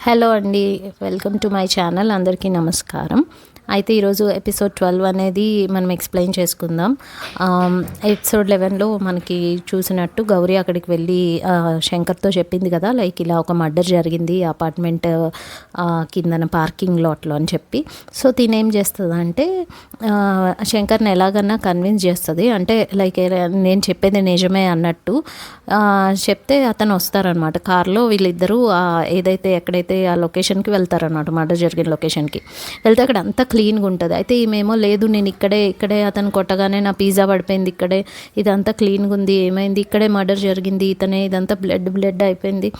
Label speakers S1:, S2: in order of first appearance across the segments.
S1: Hello అండి welcome to my channel అందరికీ నమస్కారం. అయితే ఈరోజు ఎపిసోడ్ ట్వెల్వ్ అనేది మనం ఎక్స్ప్లెయిన్ చేసుకుందాం. ఎపిసోడ్ లెవెన్లో మనకి చూసినట్టు గౌరీ అక్కడికి వెళ్ళి శంకర్తో చెప్పింది కదా లైక్ ఇలా ఒక మర్డర్ జరిగింది అపార్ట్మెంట్ కిందన పార్కింగ్ లాట్లో అని చెప్పి. సో తినేం చేస్తుంది అంటే శంకర్ని ఎలాగన్నా కన్విన్స్ చేస్తుంది. అంటే లైక్ నేను చెప్పేది నిజమే అన్నట్టు చెప్తే అతను వస్తారనమాట కార్లో వీళ్ళిద్దరూ ఏదైతే ఎక్కడైతే ఆ లొకేషన్కి వెళ్తారనమాట మర్డర్ జరిగిన లొకేషన్కి వెళ్తే అక్కడ అంతా క్లీన్గా ఉంటుంది. అయితే ఈమెమో లేదు నేను ఇక్కడే ఇక్కడే అతను కొట్టగానే నా పిజ్జా పడిపోయింది ఇక్కడే. ఇదంతా క్లీన్గా ఉంది ఏమైంది? ఇక్కడే మర్డర్ జరిగింది ఇతనే ఇదంతా బ్లడ్ బ్లడ్ అయిపోయింది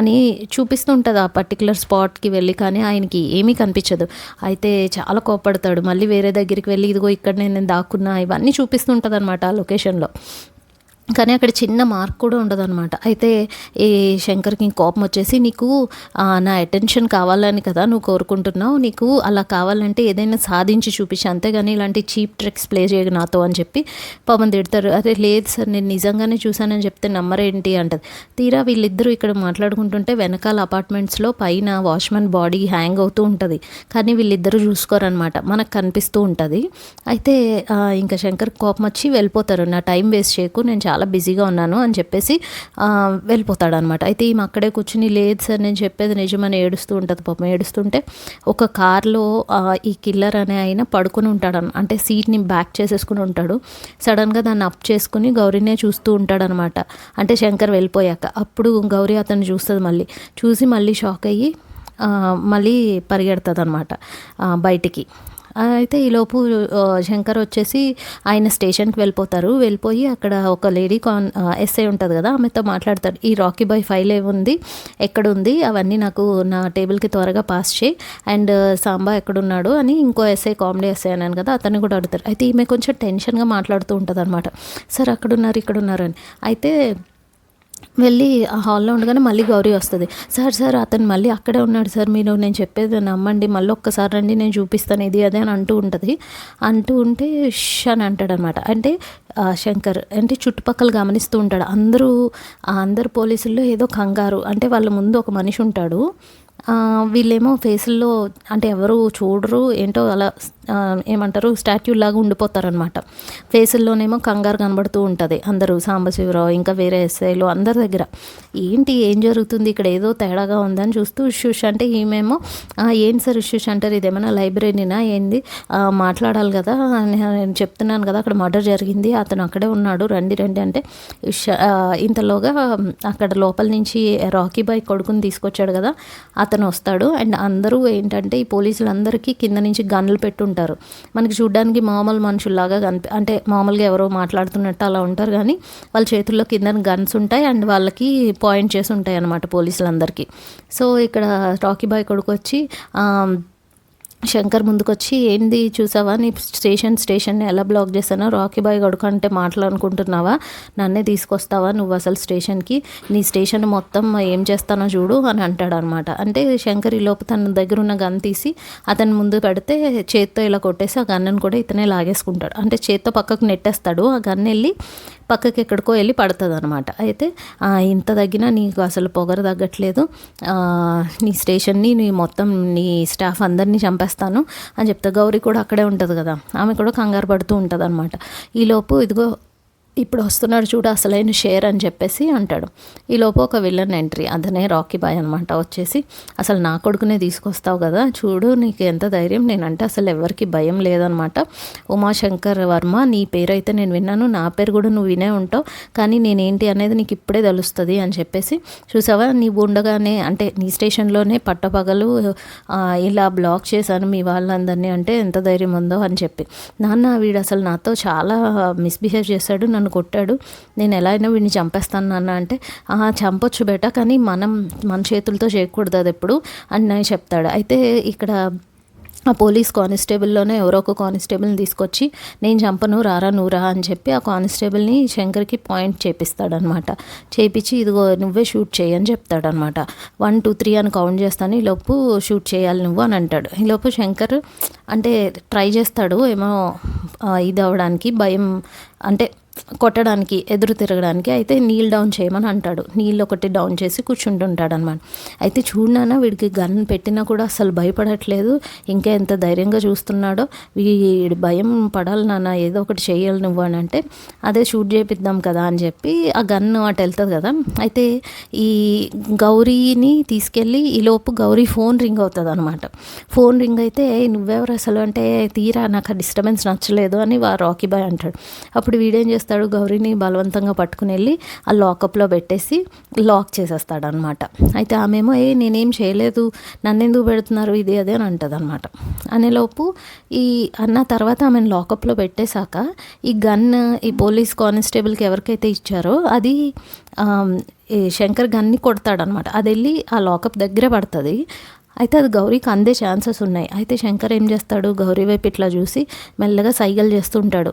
S1: అని చూపిస్తుంటుంది ఆ పర్టికులర్ స్పాట్కి వెళ్ళి కానీ ఆయనకి ఏమీ కనిపించదు. అయితే చాలా కోపడతాడు మళ్ళీ వేరే దగ్గరికి వెళ్ళి ఇదిగో ఇక్కడ నేను దాక్కున్నా ఇవన్నీ చూపిస్తుంటుంది అనమాట ఆ లొకేషన్లో. కానీ అక్కడ చిన్న మార్క్ కూడా ఉండదన్నమాట. అయితే ఈ శంకర్కి కోపం వచ్చేసి నీకు నా అటెన్షన్ కావాలని కదా నువ్వు కోరుకుంటున్నావు నీకు అలా కావాలంటే ఏదైనా సాధించి చూపించి అంతేగాని ఇలాంటి చీప్ ట్రిక్స్ ప్లే చేయకు నాతో అని చెప్పి పాపం తిడతారు. అరే లేదు సార్ నేను నిజంగానే చూశానని చెప్తే నమ్మరేంటి? అంటది. తీరా వీళ్ళిద్దరూ ఇక్కడ మాట్లాడుకుంటుంటే వెనకాల అపార్ట్మెంట్స్లో పైన వాచ్మెన్ బాడీ హ్యాంగ్ అవుతూ ఉంటుంది. కానీ వీళ్ళిద్దరూ చూసుకోరనమాట మనకు కనిపిస్తూ ఉంటుంది. అయితే ఇంకా శంకర్ కోపం వచ్చి వెళ్ళిపోతారు. నా టైం వేస్ట్ చేయకు నేను చాలా చాలా బిజీగా ఉన్నాను అని చెప్పేసి వెళ్ళిపోతాడనమాట. అయితే ఈమె అక్కడే కూర్చుని లేదు సార్ నేను చెప్పేది నిజమని ఏడుస్తూ ఉంటుంది. పాపం ఏడుస్తుంటే ఒక కార్లో ఈ కిల్లర్ అనే ఆయన పడుకుని ఉంటాడు అంటే సీట్ని బ్యాక్ చేసేసుకుని ఉంటాడు. సడన్గా దాన్ని అప్ చేసుకుని గౌరీనే చూస్తూ ఉంటాడనమాట. అంటే శంకర్ వెళ్ళిపోయాక. అప్పుడు గౌరీ అతను చూస్తుంది మళ్ళీ. చూసి మళ్ళీ షాక్ అయ్యి మళ్ళీ పరిగెడుతుంది అనమాట బయటికి. అయితే ఈలోపు శంకర్ వచ్చేసి ఆయన స్టేషన్కి వెళ్ళిపోతారు. వెళ్ళిపోయి అక్కడ ఒక లేడీ కాన్ ఎస్ఐ ఉంటుంది కదా ఆమెతో మాట్లాడతాడు. ఈ రాకీ బాయ్ ఫైల్ ఏముంది? ఎక్కడుంది? అవన్నీ నాకు నా టేబుల్కి త్వరగా పాస్ చేయి. అండ్ సాంబా ఎక్కడున్నాడు అని ఇంకో ఎస్ఐ కామెడీ ఎస్ఐ అన్నాను కదా అతన్ని కూడా అడుగుతారు. అయితే ఈమె కొంచెం టెన్షన్గా మాట్లాడుతూ ఉంటుంది అనమాట సార్ అక్కడున్నారు ఇక్కడున్నారు అని. అయితే వెళ్ళి ఆ హాల్లో ఉండగానే మళ్ళీ గౌరీ వస్తుంది. సార్ సార్ అతను మళ్ళీ అక్కడే ఉన్నాడు సార్ మీరు నేను చెప్పేది నమ్మండి మళ్ళీ ఒక్కసారి రండి నేను చూపిస్తాను ఇది అదే అని అంటూ ఉంటుంది. అంటూ ఉంటే ష్ అని అంటాడు అనమాట అంటే శంకర్ అంటే చుట్టుపక్కల గమనిస్తూ ఉంటాడు. అందరూ అందరు పోలీసుల్లో ఏదో కంగారు. అంటే వాళ్ళ ముందు ఒక మనిషి ఉంటాడు. వీళ్ళేమో ఫేసుల్లో అంటే ఎవరు చూడరు ఏంటో అలా ఏమంటారు స్టాట్యూ లాగా ఉండిపోతారనమాట ఫేసుల్లోనేమో కంగారు కనబడుతూ ఉంటుంది అందరూ సాంబశివరావు ఇంకా వేరే ఎస్ఐలు అందరి దగ్గర. ఏంటి ఏం జరుగుతుంది ఇక్కడ ఏదో తేడాగా ఉందని చూస్తూ ఇష్యూష్ అంటే ఈమెమో ఏంటి సార్ ఇష్యూస్ అంటారు ఇదేమైనా లైబ్రరీనా ఏంది? మాట్లాడాలి కదా అని నేను చెప్తున్నాను కదా అక్కడ మర్డర్ జరిగింది అతను అక్కడే ఉన్నాడు రండి రండి అంటే ఇంతలోగా అక్కడ లోపల నుంచి రాకీ బాయ్ కొడుకుని తీసుకొచ్చాడు కదా అతను వస్తాడు. అండ్ అందరూ ఏంటంటే ఈ పోలీసులందరికీ కింద నుంచి గన్నులు పెట్టుంటారు. మనకి చూడడానికి మామూలు మనుషుల్లాగా కనిపి అంటే మామూలుగా ఎవరో మాట్లాడుతున్నట్టు అలా ఉంటారు కానీ వాళ్ళ చేతుల్లో కింద గన్స్ ఉంటాయి అండ్ వాళ్ళకి పాయింట్ చేసి ఉంటాయి అన్నమాట పోలీసులందరికీ. సో ఇక్కడ రాకీ బాయ్ కొడుకు వచ్చి శంకర్ ముందుకొచ్చి ఏంది చూసావా? నీ స్టేషన్ స్టేషన్ని ఎలా బ్లాక్ చేశానో? రాకీ బాయ్ గడుకు అంటే మాట్లాడుకుంటున్నావా నన్నే తీసుకొస్తావా నువ్వు అసలు స్టేషన్కి? నీ స్టేషన్ మొత్తం ఏం చేస్తానో చూడు అని అంటాడనమాట. అంటే శంకర్ ఈ లోపు తన దగ్గర ఉన్న గన్ తీసి అతని ముందు పెడితే చేత్తో ఇలా కొట్టేసి ఆ గన్నును కూడా ఇతనే లాగేసుకుంటాడు. అంటే చేత్తో పక్కకు నెట్టేస్తాడు. ఆ గన్ వెళ్ళి పక్కకి ఎక్కడికో వెళ్ళి పడుతుంది అనమాట అయితే ఇంత తగ్గినా నీకు అసలు పొగరు తగ్గట్లేదు. నీ స్టేషన్ని నీ మొత్తం నీ స్టాఫ్ అందరినీ చంపేస్తాను అని చెప్తా గౌరీ కూడా అక్కడే ఉంటుంది కదా ఆమె కూడా కంగారు పడుతూ ఉంటుంది అనమాట ఈలోపు ఇదిగో ఇప్పుడు వస్తున్నాడు చూడు అసలైన షేర్ అని చెప్పేసి అంటాడు. ఈలోపు ఒక విలన్ ఎంట్రీ అతనే రాకీ బాయ్ అనమాట వచ్చేసి. అసలు నా కొడుకునే తీసుకొస్తావు కదా చూడు నీకు ఎంత ధైర్యం. నేనంటే అసలు ఎవరికి భయం లేదనమాట ఉమాశంకర్ వర్మ నీ పేరు అయితే నేను విన్నాను నా పేరు కూడా నువ్వు వినే ఉంటావు కానీ నేనేంటి అనేది నీకు ఇప్పుడే తెలుస్తుంది అని చెప్పేసి. చూసావా? నీవు ఉండగానే అంటే నీ స్టేషన్లోనే పట్టపగలు ఇలా బ్లాక్ చేశాను మీ వాళ్ళందరినీ అంటే ఎంత ధైర్యం ఉందో అని చెప్పి. నాన్న వీడు అసలు నాతో చాలా మిస్బిహేవ్ చేశాడు నన్ను కొట్టాడు. నేను ఎలా అయినా వీడిని చంపేస్తాను నాన్న అంటే ఆహా చంపొచ్చు బేట కానీ మనం మన చేతులతో చేయకూడదు అది ఎప్పుడు అని నేను చెప్తాడు. అయితే ఇక్కడ ఆ పోలీస్ కానిస్టేబుల్లోనే ఎవరో ఒక కానిస్టేబుల్ని తీసుకొచ్చి నేను చంపను రారా నువ్వురా అని చెప్పి ఆ కానిస్టేబుల్ని శంకర్కి పాయింట్ చేపిస్తాడనమాట. చేపించి ఇదిగో నువ్వే షూట్ చేయని చెప్తాడనమాట. వన్ టూ త్రీ అని కౌంట్ చేస్తాను ఈలోపు షూట్ చేయాలి నువ్వు అని అంటాడు. ఈలోపు శంకర్ అంటే ట్రై చేస్తాడు ఏమో ఇది అవ్వడానికి భయం అంటే కొట్టడానికి ఎదురు తిరగడానికి అయితే నీల్ డౌన్ చేయమని అంటాడు. నీళ్ళు ఒకటి డౌన్ చేసి కూర్చుంటుంటాడు అనమాట అయితే చూడనా వీడికి గన్ పెట్టినా కూడా అసలు భయపడట్లేదు. ఇంకా ఎంత ధైర్యంగా చూస్తున్నాడో. వీడి భయం పడాలి నాన్న ఏదో ఒకటి చేయాలి నువ్వు అని అంటే అదే షూట్ చేపిద్దాం కదా అని చెప్పి ఆ గన్ అటు వెళ్తుంది కదా. అయితే ఈ గౌరీని తీసుకెళ్ళి ఈలోపు గౌరీ ఫోన్ రింగ్ అవుతుంది అనమాట ఫోన్ రింగ్ అయితే నువ్వెవరు అసలు? అంటే తీరా నాకు ఆ డిస్టర్బెన్స్ నచ్చలేదు అని వా రాకీ బాయ్ అంటాడు. అప్పుడు వీడేం చేస్తాడు? గౌరీని బలవంతంగా పట్టుకుని వెళ్ళి ఆ లాకప్లో పెట్టేసి లాక్ చేసేస్తాడు అనమాట అయితే ఆమెమో ఏ నేనేం చేయలేదు. నన్ను ఎందుకు పెడుతున్నారు? ఇది అదే అని అంటుంది అనమాట అనేలోపు ఈ అన్న తర్వాత ఆమెను లాకప్లో పెట్టేశాక ఈ గన్ ఈ పోలీస్ కానిస్టేబుల్కి ఎవరికైతే ఇచ్చారో అది ఈ శంకర్ గన్ని కొడతాడనమాట అది వెళ్ళి ఆ లాకప్ దగ్గరే పడుతుంది. అయితే అది గౌరీకి అందే ఛాన్సెస్ ఉన్నాయి. అయితే శంకర్ ఏం చేస్తాడు? గౌరీ వైపు ఇట్లా చూసి మెల్లగా సైగలు చేస్తుంటాడు.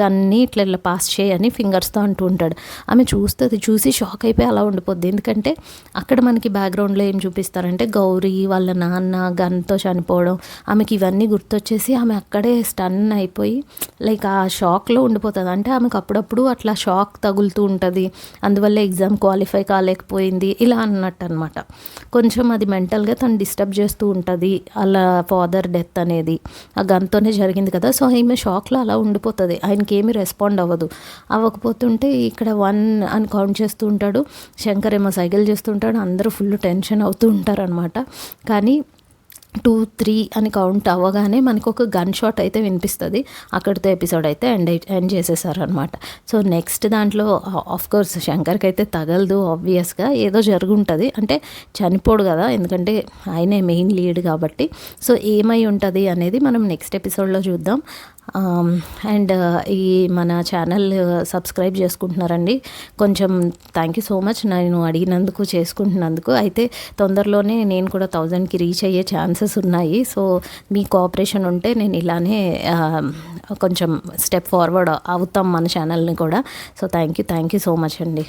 S1: గన్ని ఇట్లా ఇట్లా పాస్ చేయని ఫింగర్స్తో అంటూ ఉంటాడు. ఆమె చూస్తుంది చూసి షాక్ అయిపోయి అలా ఉండిపోద్ది. ఎందుకంటే అక్కడ మనకి బ్యాక్గ్రౌండ్లో ఏం చూపిస్తారంటే గౌరీ వాళ్ళ నాన్న గన్తో చనిపోవడం ఆమెకి ఇవన్నీ గుర్తొచ్చేసి ఆమె అక్కడే స్టన్ అయిపోయి లైక్ ఆ షాక్లో ఉండిపోతుంది. అంటే ఆమెకు అప్పుడప్పుడు అట్లా షాక్ తగులుతూ ఉంటుంది. అందువల్ల ఎగ్జామ్ క్వాలిఫై కాలేకపోయింది. ఇలా అన్నట్టు అనమాట కొంచెం అది మెంటల్గా తను డిస్టర్బ్ చేస్తూ ఉంటుంది అలా ఫాదర్ డెత్ అనేది. ఆ గన్తోనే జరిగింది కదా సో ఈమె షాక్లో అలా ఉండిపోతుంది. ఆయనకి ఏమి రెస్పాండ్ అవ్వదు. అవ్వకపోతుంటే ఇక్కడ వన్ అని కౌంట్ చేస్తూ ఉంటాడు. శంకర్ ఏమో సైకిల్ చేస్తుంటాడు అందరూ ఫుల్ టెన్షన్ అవుతూ ఉంటారనమాట కానీ టూ త్రీ అని కౌంట్ అవ్వగానే మనకు ఒక గన్ షాట్ అయితే వినిపిస్తుంది. అక్కడితో ఎపిసోడ్ అయితే ఎండ్ ఎండ్ చేసేసారు అనమాట సో నెక్స్ట్ దాంట్లో ఆఫ్ కోర్స్ శంకర్కి అయితే తగలదు ఆబ్వియస్గా ఏదో జరుగుంటుంది. అంటే చనిపోడు కదా ఎందుకంటే ఆయనే మెయిన్ లీడ్ కాబట్టి. సో ఏమై ఉంటుంది అనేది మనం నెక్స్ట్ ఎపిసోడ్లో చూద్దాం. అండ్ ఈ మన ఛానల్ సబ్స్క్రైబ్ చేసుకుంటున్నారండి. కొంచెం థ్యాంక్ యూ సో మచ్ నేను అడిగినందుకు చేసుకుంటున్నందుకు. అయితే తొందరలోనే నేను కూడా థౌజండ్కి రీచ్ అయ్యే ఛాన్సెస్ ఉన్నాయి. సో మీ కోఆపరేషన్ ఉంటే నేను ఇలానే కొంచెం స్టెప్ ఫార్వర్డ్ అవుతాం మన ఛానల్ని కూడా. So thank you thank you so much అండి.